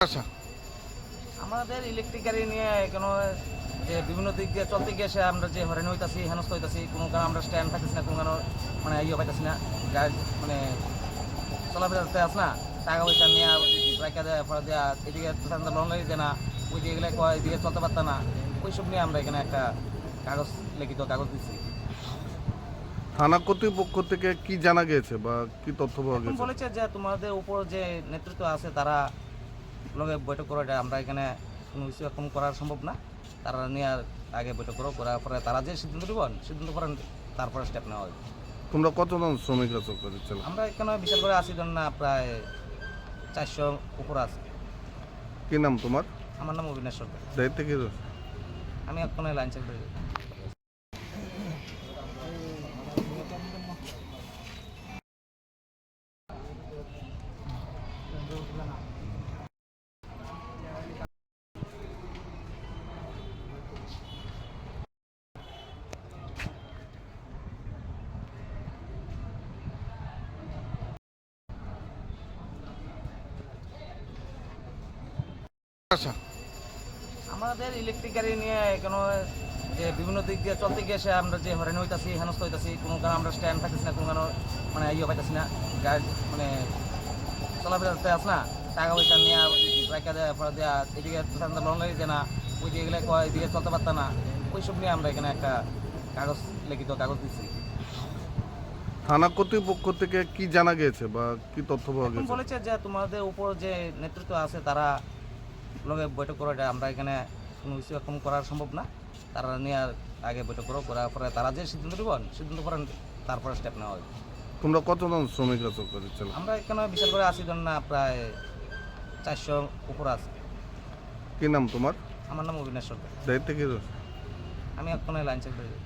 আচ্ছা। আমাদের ইলেকট্রিক গাড়ি নিয়ে কোনো যে বিভিন্ন দিক দিয়ে চলতে গিয়ে সে আমরা যে হরেন হইতাছি হেনস্থ হইতাছি কোনো কারণে আমরা স্ট্যান্ড পাইতেছি না কোনো কারণে মানে ইয়ে পাইতেছি না গাড়ি মানে চলাফেরাতে আস না টাকা পয়সা নিয়ে রাখা দেয় ফলে দেওয়া এদিকে লোন দেয় না ওই দিকে গেলে কয় এদিকে চলতে পারতাম না ওইসব নিয়ে আমরা এখানে একটা কাগজ লিখিত কাগজ দিচ্ছি থানা কর্তৃপক্ষ থেকে কি জানা গেছে বা কি তথ্য পাওয়া গেছে বলেছে যে তোমাদের উপর যে নেতৃত্ব আছে তারা লগে বৈঠক করো এটা আমরা এখানে কোনো কিছু এখন করা সম্ভব না। তারা নিয়ে আগে বৈঠক করো করার পরে তারা যে সিদ্ধান্ত দিব সিদ্ধান্ত করেন তারপরে স্টেপ নেওয়া হবে। তোমরা কতজন শ্রমিক আছো করেছিল আমরা এখানে বিশাল করে আশি জন না প্রায় চারশো উপর আছে। কি নাম তোমার? আমার নাম অবিনাশ সরকার। দায়িত্বে কি আমি এখন লাইন সেক্রেটারি। আচ্ছা। আমাদের ইলেকট্রিক গাড়ি নিয়ে কোনো যে বিভিন্ন দিক দিয়ে চলতে গিয়ে সে আমরা যে হরেন হইতাছি হেনস্থ হইতাছি কোনো কারণে আমরা স্ট্যান্ড পাইতেছি না কোনো কারণে মানে ইয়ে পাইতেছি না গাড়ি মানে চলাফেরাতে আস না টাকা পয়সা নিয়ে রাখা দেওয়া এদিকে লোন লাগে না ওই দিকে গেলে কয় এদিকে চলতে পারতাম না ওইসব নিয়ে আমরা এখানে একটা কাগজ লিখিত কাগজ দিচ্ছি থানা কর্তৃপক্ষ থেকে কি জানা গেছে বা কি তথ্য পাওয়া গেছে বলেছে যে তোমাদের উপর যে নেতৃত্ব আছে তারা লগে বৈঠক করো এটা আমরা এখানে কোনো কিছু এখন করা সম্ভব না। তারা নিয়ে আগে বৈঠক করো করার পরে তারা যে সিদ্ধান্ত দিব সিদ্ধান্ত করেন তারপরে স্টেপ নেওয়া হবে। তোমরা কতজন শ্রমিক আছো করেছিল আমরা এখানে বিশাল করে আশি জন না প্রায় চারশো উপর আছে। কি নাম তোমার? আমার নাম অবিনাশ সরকার। দায়িত্বে কি আমি এখন লাইন সেক্রেটারি।